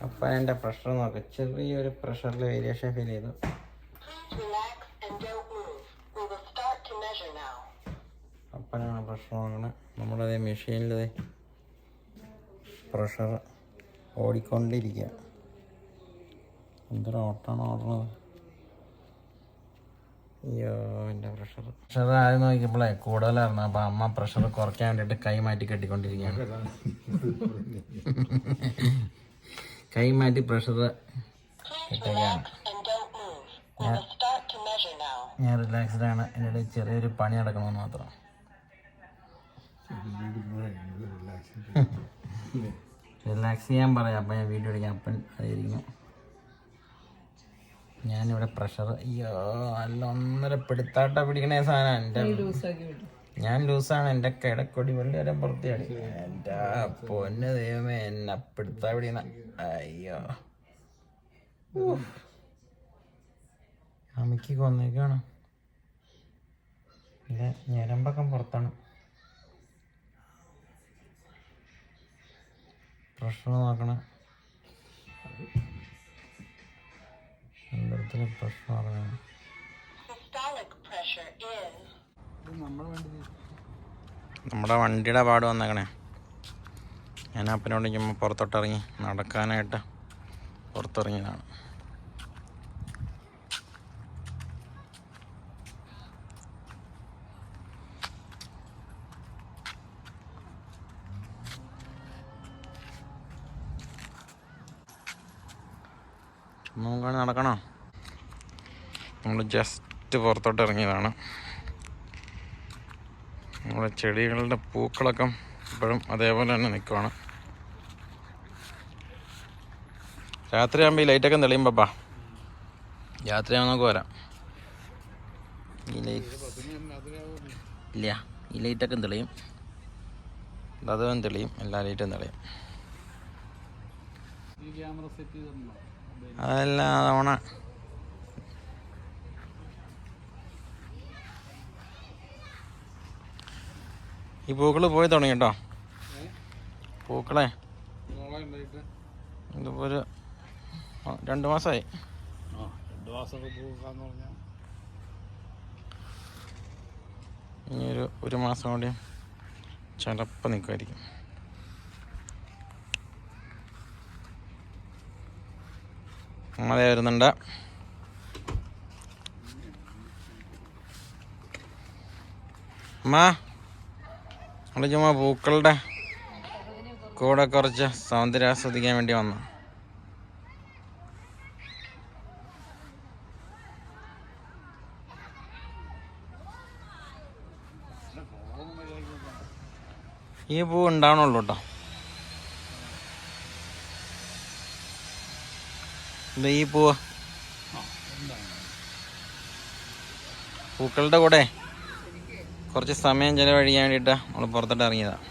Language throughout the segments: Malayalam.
അപ്പം എന്റെ പ്രഷർ നോക്കാം. ചെറിയൊരു പ്രഷറിൽ വേരിയേഷൻ ഫീൽ ചെയ്തു. അപ്പനാണ് പ്രഷർ നോക്കണേ. നമ്മുടെ മെഷീനിലത് പ്രഷർ ഓടിക്കൊണ്ടിരിക്കുക എന്തൊരു ഓട്ടാണ് ഓടണത് അയ്യോ എന്റെ പ്രഷർ പ്രഷർ ആദ്യം നോക്കിയപ്പോഴേ കൂടുതലായിരുന്നു. അപ്പം അമ്മ പ്രഷർ കുറയ്ക്കാൻ വേണ്ടിയിട്ട് കൈ മാറ്റി കെട്ടിക്കൊണ്ടിരിക്കുകയാണ്. കൈ മാറ്റി പ്രഷർ now. ഞാൻ റിലാക്സ്ഡ് ആണ്. എന്റെ ചെറിയൊരു പണി നടക്കണമെന്ന് മാത്രം. റിലാക്സ് ചെയ്യാൻ പറയാം. അപ്പം ഞാൻ വീഡിയോ എടുക്കാം. അപ്പൻ അതായിരിക്കുന്നു ഞാനിവിടെ പ്രഷർ അയ്യോ നല്ല ഒന്നര പിടുത്താട്ട പിടിക്കണേ സാധനം. എന്റെ ഞാൻ ലൂസാണ് എന്റെ കിടക്കൊടി വെള്ളി വരെ പുറത്തിയാണ് എന്റെ പൊന്ന് ദൈവമേ എന്നെ പിടുത്താ പിടിക്കണ അയ്യോ. അമ്മയ്ക്ക് കൊന്നേക്കാണ്. പിന്നെ ഞരമ്പക്കം പുറത്താണ്. പ്രഷർ നോക്കണ. ശരീരത്തിൽ പ്രഷർ നോക്കണം Systolic pressure is നമ്മുടെ വണ്ടിയുടെ പാട് വന്നേക്കണേ. ഞാൻ അപ്പനോട് ചുമ്മാ പുറത്തോട്ടിറങ്ങി നടക്കാനായിട്ട് പുറത്തിറങ്ങിയതാണ്. നമുക്ക് നടക്കണോ? നമ്മൾ ജസ്റ്റ് പുറത്തോട്ട് ഇറങ്ങിയതാണ് നമ്മുടെ ചെടികളുടെ പൂക്കളൊക്കെ ഇപ്പോഴും അതേപോലെ തന്നെ നിൽക്കുവാണ്. രാത്രിയാകുമ്പോൾ ഈ ലൈറ്റൊക്കെ തെളിയും പപ്പാ രാത്രിയാകുമ്പോൾ നമുക്ക് വരാം. ഈ ലൈറ്റ് ഇല്ല ഈ ലൈറ്റൊക്കെ തെളിയും. അതും തെളിയും എല്ലാ ലൈറ്റും തെളിയും. അതെല്ലാം അതവണ ഈ പൂക്കൾ പോയി തുടങ്ങി കേട്ടോ. പൂക്കളെ. ഇതിപ്പോ ഒരു ആ, രണ്ട് മാസമായി ഇനി ഒരു ഒരു മാസം കൂടി ചിലപ്പോൾ നിൽക്കുമായിരിക്കും. മഴ വരുന്നുണ്ട്. അമ്മ. നമ്മൾ ചുമ്മാ പൂക്കളുടെ കൂടെ കുറച്ച് സൗന്ദര്യം ആസ്വദിക്കാൻ വേണ്ടി വന്നു. ഈ പൂ ഉണ്ടാവണുള്ളൂ കേട്ടോ ഈ പൂവ്. പൂക്കളുടെ കൂടെ കുറച്ച് സമയം ചിലവഴിക്കാൻ വേണ്ടിയിട്ട് നമ്മൾ പുറത്തോട്ട് ഇറങ്ങിയതാണ്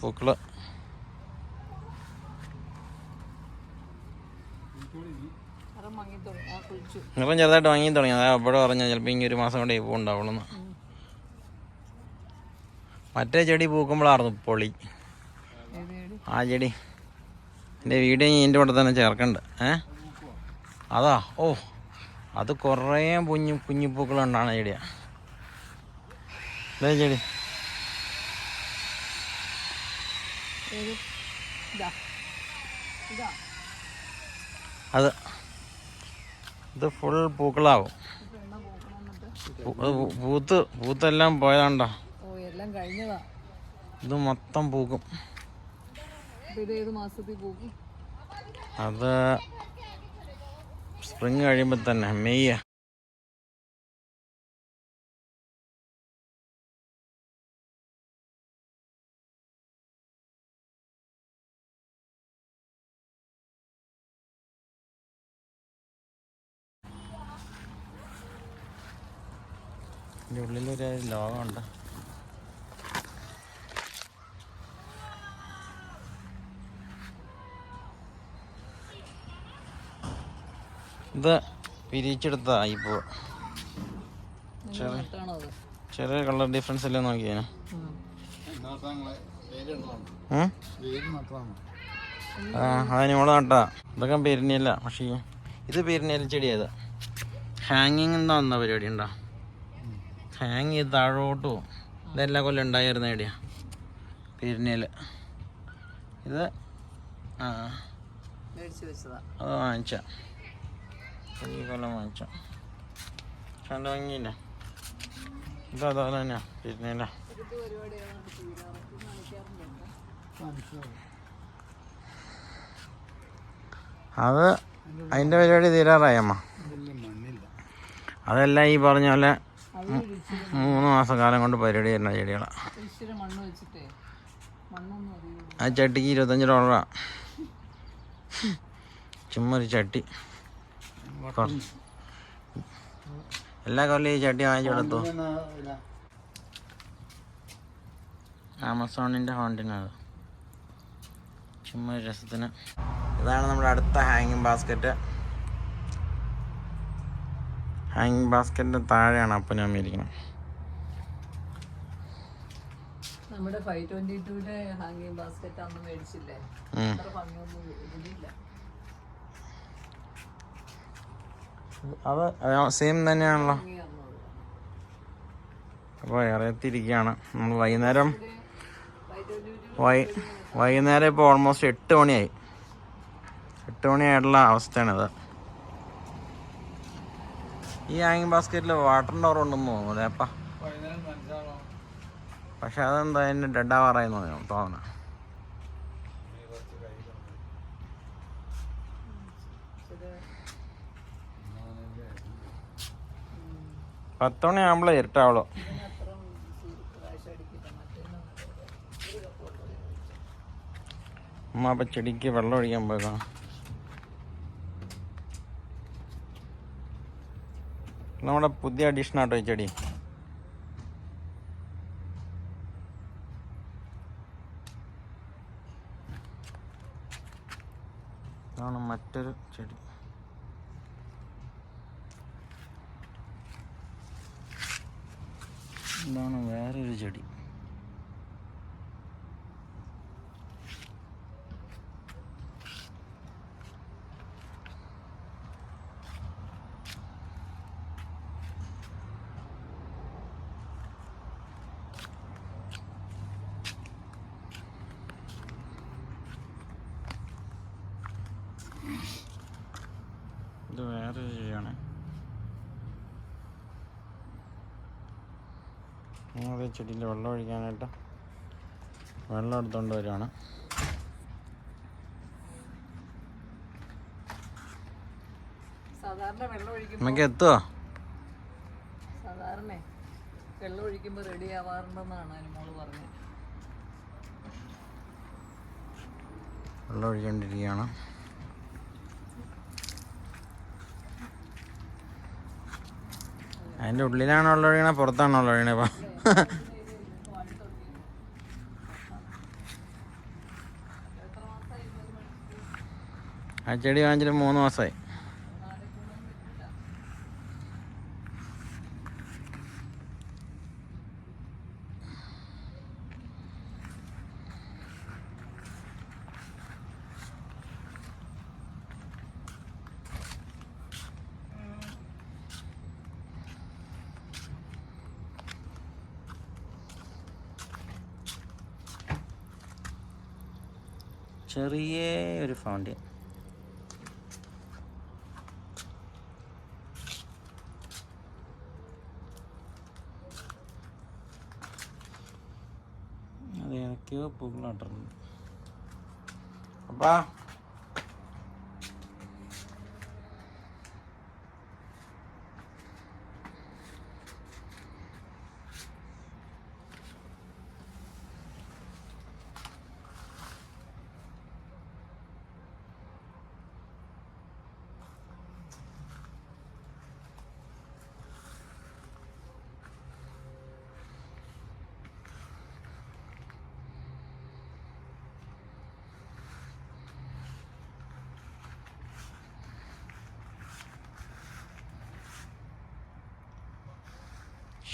പൂക്കൾ. നിറം ചെറുതായിട്ട് വാങ്ങി തുടങ്ങി. അതാ അവിടെ പറഞ്ഞാൽ ചിലപ്പോൾ ഇങ്ങനെ ഒരു മാസം കൊണ്ട് പൂ ഉണ്ടാവുള്ളൂ മറ്റേ ചെടി പൂക്കുമ്പോഴായിരുന്നു പൊളി. ആ ചെടി. എന്റെ വീഡിയോ എന്റെ കൂടെ തന്നെ ചേർക്കണ്ട്. ഏ? അതാ ഓ അത് കുറേ കുഞ്ഞു കുഞ്ഞു പൂക്കളുണ്ടാണ് ചെടിയാ. ഇതേ ചെടി. അത് ഇത് ഫുൾ പൂക്കളാവും. പൂത്ത് പൂത്തെല്ലാം പോയതാണ്ടോ. എല്ലാം കഴിഞ്ഞതാ. ഇത് മൊത്തം പൂക്കും. അപ്പൊ ഇത് ഏത് മാസത്തിൽ പോകും അത് സ്പ്രിങ് കഴിയുമ്പോൾ തന്നെ മെയ്യ ഉള്ളിലൊരു ലോകമുണ്ട്. ഇത് പിരിച്ചെടുത്താ ഈ പൂ ചെറിയ അത്? ചെറിയ കളർ ഡിഫറൻസ് അല്ലേ നോക്കിയാ. അതിന് നമ്മൾ നട്ടാ. ഇതൊക്കെ പെരിഞ്ഞില്ല പക്ഷേ ഇത് പെരിഞ്ഞില ചെടിയത് ഹാങ്ങിങ് എന്താ വന്ന പരിപാടി ഉണ്ടോ? ഹാങ് ചെയ്ത് താഴോട്ട് പോകും ഇതെല്ലാ കൊല്ലം ഉണ്ടായിരുന്ന ചെടിയാ. പെരിഞ്ഞില ഇത് ആ. അത് വാങ്ങിച്ച. Kalau macam കണ്ട ഭംഗിയില്ല ഇത് അതുപോലെ തന്നെയാ കാണിക്കാറുണ്ട് അത് അതിന്റെ പരിപാടി തീരാറായി അമ്മ അതെല്ലാം ഈ പറഞ്ഞ പോലെ മൂന്ന് മാസം മൂന്ന് മാസക്കാലം കൊണ്ട് പരിപാടി തരുന്ന ചെടികളാണ് ആ ചട്ടിക്ക് ഇരുപത്തഞ്ച് ഡോളറാ. ചുമ്മാ ഒരു ചട്ടി. എല്ലാ കൊല്ലം ഈ ചട്ടി വാങ്ങിച്ചു കൊടുത്തു? ആമസോണിന്റെ ഹോണ്ടിനാണ് ചുമ്മാ രസത്തിന്. ഇതാണ് നമ്മുടെ അടുത്ത ഹാങ്ങിങ് ബാസ്ക്കറ്റ് ഹാങ്ങിങ് ബാസ്ക്കറ്റിന്റെ താഴെയാണ് അപ്പനും അമ്മ ഇരിക്കുന്നത്. നമ്മുടെ ഫൈവ് ട്വന്റി ടുവിന്റെ ഹാങ്ങിങ് ബാസ്ക്കറ്റ് അന്ന് മേടിച്ചില്ലേ? ഭംഗിയൊന്നും ഇതിലില്ല അത് സെയിം തന്നെയാണല്ലോ. അപ്പോൾ ഇറയത്തിരിക്കുകയാണ് നമ്മൾ വൈകുന്നേരം വൈ വൈകുന്നേരം ഇപ്പോൾ ഓൾമോസ്റ്റ് എട്ട് മണിയായി. എട്ട് മണിയായിട്ടുള്ള അവസ്ഥയാണിത്. ഈ ഹാങ്ങിങ് ബാസ്ക്കറ്റിൽ വാട്ടർ ഡോർ ഉണ്ടെന്ന് തോന്നുന്നു അല്ലേപ്പാ പക്ഷെ അതെന്താ അതിന്റെ ഡെഡ് ആവാറായി തോന്നുന്നു തോന്നുന്നു. പത്ത് മണിയാകുമ്പോഴേ ഇരുട്ടാവുള്ളൂ. അമ്മ അപ്പം ചെടിക്ക് വെള്ളം ഒഴിക്കാൻ പോയതാണ് നമ്മുടെ പുതിയ അഡീഷൻ ആട്ടോ ഈ ചെടി. ഇതാണ് മറ്റൊരു ചെടി. ഇതാണ് വേറൊരു ചെടി ഇത് വേറൊരു ചെടിയാണ് അത് ചെടിയിൽ വെള്ളം ഒഴിക്കാനായിട്ട് വെള്ളം എടുത്തുകൊണ്ട് വരികയാണ്. നമുക്ക് എത്തുമോ സാധാരണ വെള്ളം ഒഴിക്കുമ്പോൾ റെഡി ആവാറുണ്ടെന്നാണ് അനുമോൾ പറഞ്ഞത്. വെള്ളം ഒഴിച്ചുകൊണ്ടിരിക്കുകയാണ് അതിന്റെ ഉള്ളിലാണോ വെള്ളം ഒഴിക്കണേ? പുറത്താണോ വെള്ളം ഒഴിക്കണേ? ഇപ്പം ആ ചെടി വാങ്ങിച്ചിട്ട് മൂന്ന് മാസമായി. ചെറിയ ഒരു ഫൗണ്ടൻ അത് ഏതൊക്കെയോ പൂക്കളാട്ടുണ്ട് അപ്പാ.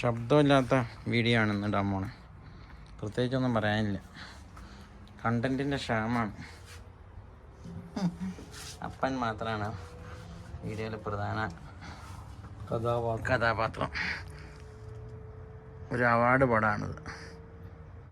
ശബ്ദമില്ലാത്ത വീഡിയോ ആണ് ഇന്ന് ഇടാൻ പോണേ. പ്രത്യേകിച്ചൊന്നും പറയാനില്ല. കണ്ടന്റിന്റെ ക്ഷാമാണ് അപ്പൻ മാത്രമാണ് വീഡിയോയിലെ പ്രധാന കഥാപാത്രം. കഥാപാത്രം. ഒരു അവാർഡ് പടമാണിത്